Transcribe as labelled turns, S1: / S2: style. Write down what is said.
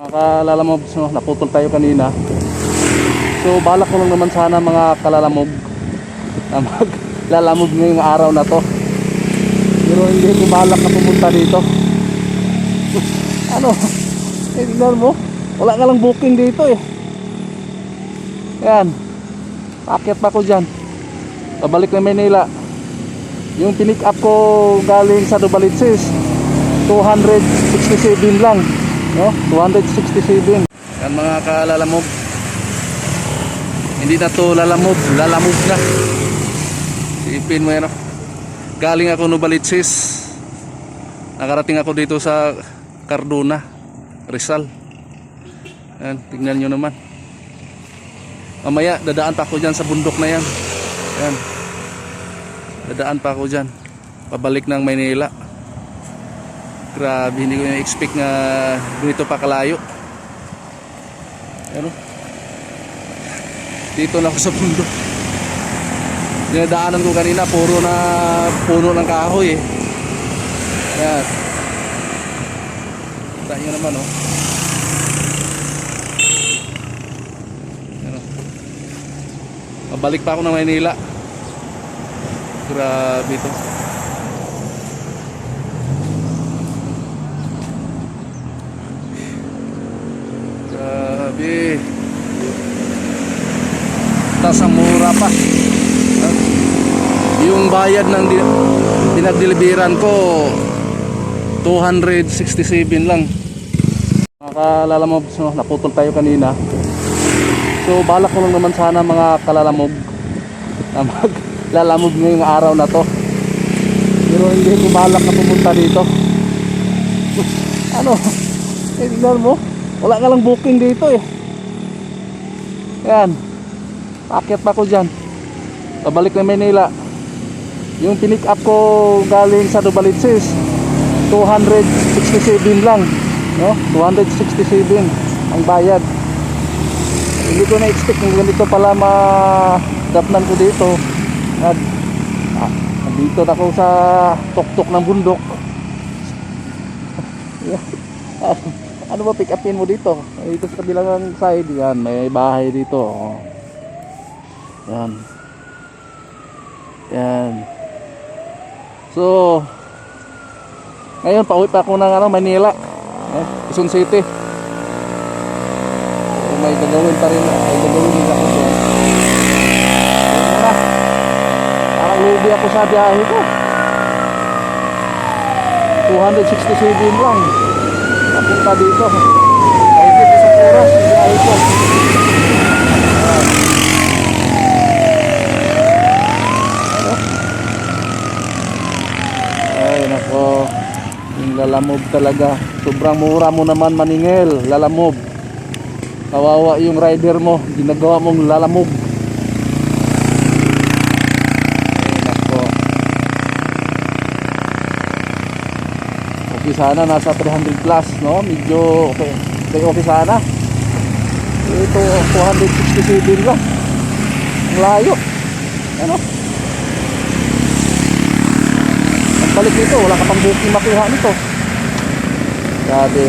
S1: Mga kalalamog, so, naputol tayo kanina. So balak ko lang naman sana mga kalalamog na maglalamog ngayong araw na to. Pero hindi ko balak na pumunta dito. ano? Eh, tignan mo. Wala nga lang booking dito eh. Yan. Akit pa ko dyan. Pabalik na Manila. Yung pinick up ko galing sa Dubalitsis. 267 lang. No? 267. Yan mga kalalamog. Hindi na to lalamog. Lalamog na. Isipin mo yan. oh. Galing ako Nubalitsis. Nakarating ako dito sa Cardona, Rizal. Yan, tingnan nyo naman. Mamaya, dadaan pa ako dyan sa bundok na yan. Yan. Dadaan pa ako dyan. Pabalik ng Maynila. Grabe, hindi ko na-expect na dito pa kalayo. Ano? Dito na ako sa bundok. Dinadaanan ko kanina, puro na puno ng kahoy eh. Yan. Kita nyo naman oh. Yan oh. Mabalik pa ako ng Maynila. Grabe ito. Grabe. Tas ang mura pa. Ah. Yung bayad ng di- pinagdeliveran ko 267 lang. Mga kalalamog, so, naputol tayo kanina. So balak ko lang naman sana mga kalalamog na maglalamog ngayong araw na to. Pero hindi ko balak na pumunta dito. ano? Tignan mo. Wala nga lang booking dito eh. Yan. Paket pa ko dyan. Pabalik na Manila. Yung pinick up ko galing sa Dubalitsis. 267 lang. No? 267 ang bayad. Hindi ko na-expect na ganito pala ma-dapnan ko dito. At, ah, nandito na ako sa tuktok ng bundok. ano ba pick upin mo dito? Dito sa kabilang side, yan, may bahay dito. Yan. Yan. So, ngayon pauwi pa ako ng ano, Manila. Eh, Quezon City. So, may gagawin pa rin, may gagawin din ako doon. Yan na. Parang lugi ako sa biyahe ko. 267 lang. Napunta dito. Kahit isang oras, biyahe ko. Ay nako. Yung lalamog talaga. Sobrang mura mo naman maningil. Lalamog Kawawa yung rider mo. Ginagawa mong lalamog Ay nako Okay sana nasa 300 plus no? Medyo okay. Okay, okay sana. Ito 267 lang. Ang layo. Ano? Ang balik dito, wala ka pang booking makuha nito. Grabe.